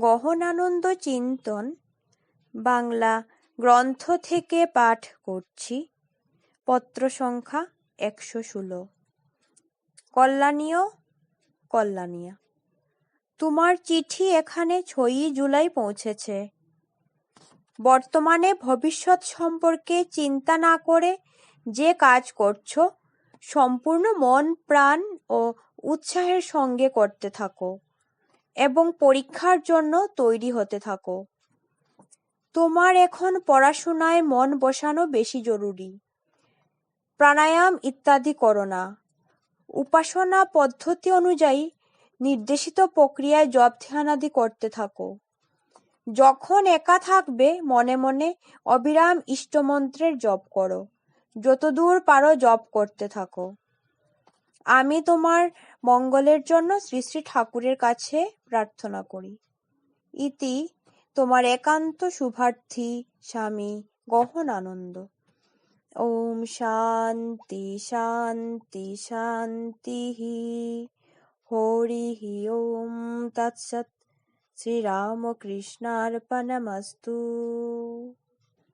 গহনানন্দ চিন্তন বাংলা গ্রন্থ থেকে পাঠ করছি। পত্র সংখ্যা একশো ষোলো। কল্যাণীয়, কল্যাণীয়া। তোমার চিঠি এখানে ছয়ই জুলাই পৌঁছেছে। বর্তমানে ভবিষ্যৎ সম্পর্কে চিন্তা না করে যে কাজ করছ, সম্পূর্ণ মন, প্রাণ ও উৎসাহের সঙ্গে করতে থাকো। এবং পরীক্ষার জন্য তৈরি হতে থাকো। তোমার এখন পড়াশোনায় মন বসানো বেশি জরুরি। প্রাণায়াম ইত্যাদি করো না। উপাসনা পদ্ধতি অনুযায়ী নির্দেশিত প্রক্রিয়ায় জপ ধ্যানাদি করতে থাকো। যখন একা থাকবে, মনে মনে অবিরাম ইষ্টমন্ত্রের জপ করো। যতদূর পারো জপ করতে থাকো। আমি তোমার মঙ্গলের জন্য শ্রী শ্রী ঠাকুরের কাছে প্রার্থনা করি। ইতি তোমার একান্ত শুভার্থী স্বামী গহন আনন্দ ওম শান্তি শান্তি শান্তি। হরি হি, ওম তৎসৎ। শ্রীরামকৃষ্ণার্পণমস্তু।